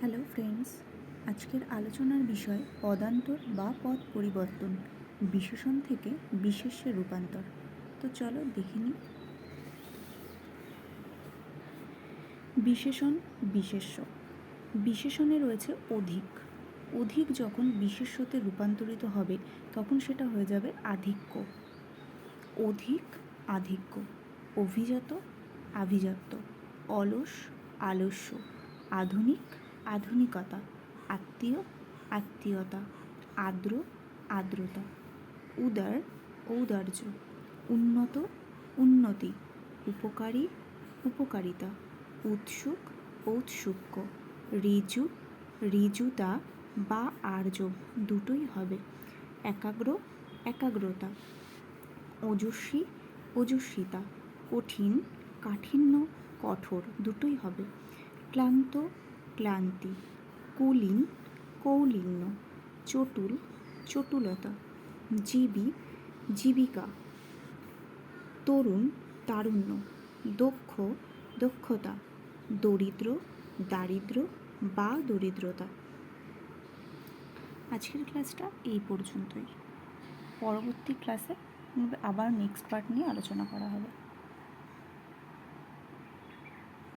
Hello friends আজকের আলোচনার বিষয় পদান্তর বা পদ পরিবর্তন, বিশেষণ থেকে বিশেষ্যে রূপান্তর। তো চলো দেখে নিই। বিশেষণ, বিশেষ্য। বিশেষণে রয়েছে অধিক। অধিক যখন বিশেষ্যতে রূপান্তরিত হবে, তখন সেটা হয়ে যাবে আধিক্য। অধিক, আধিক্য। অভিজাত, আভিজাত্য। অলস, আলস্য। আধুনিক আধুনিকতা, আত্মীয়, আত্মীয়তা, আর্দ্র, আর্দ্রতা, উদার ঔদার্য উন্নত, উন্নতি, উপকারী, উপকারিতা, উৎসুক ঔৎসুক্য ঋজু ঋজুতা বা আর্য দুটোই হবে। একাগ্র, একাগ্রতা, ওজস্বী, ওজস্বিতা, কঠিন, কাঠিন্য, কঠোর দুটোই হবে। ক্লান্ত ক্লান্তি, কুলীন, কৌলিন্য, চটুল, চটুলতা, জীবী, জীবিকা, তরুণ, তারুণ্য, দক্ষ, দক্ষতা, দরিদ্র, দারিদ্র বা দরিদ্রতা। আজকের ক্লাসটা এই পর্যন্তই। পরবর্তী ক্লাসে আবার নেক্সট পার্ট নিয়ে আলোচনা করা হবে।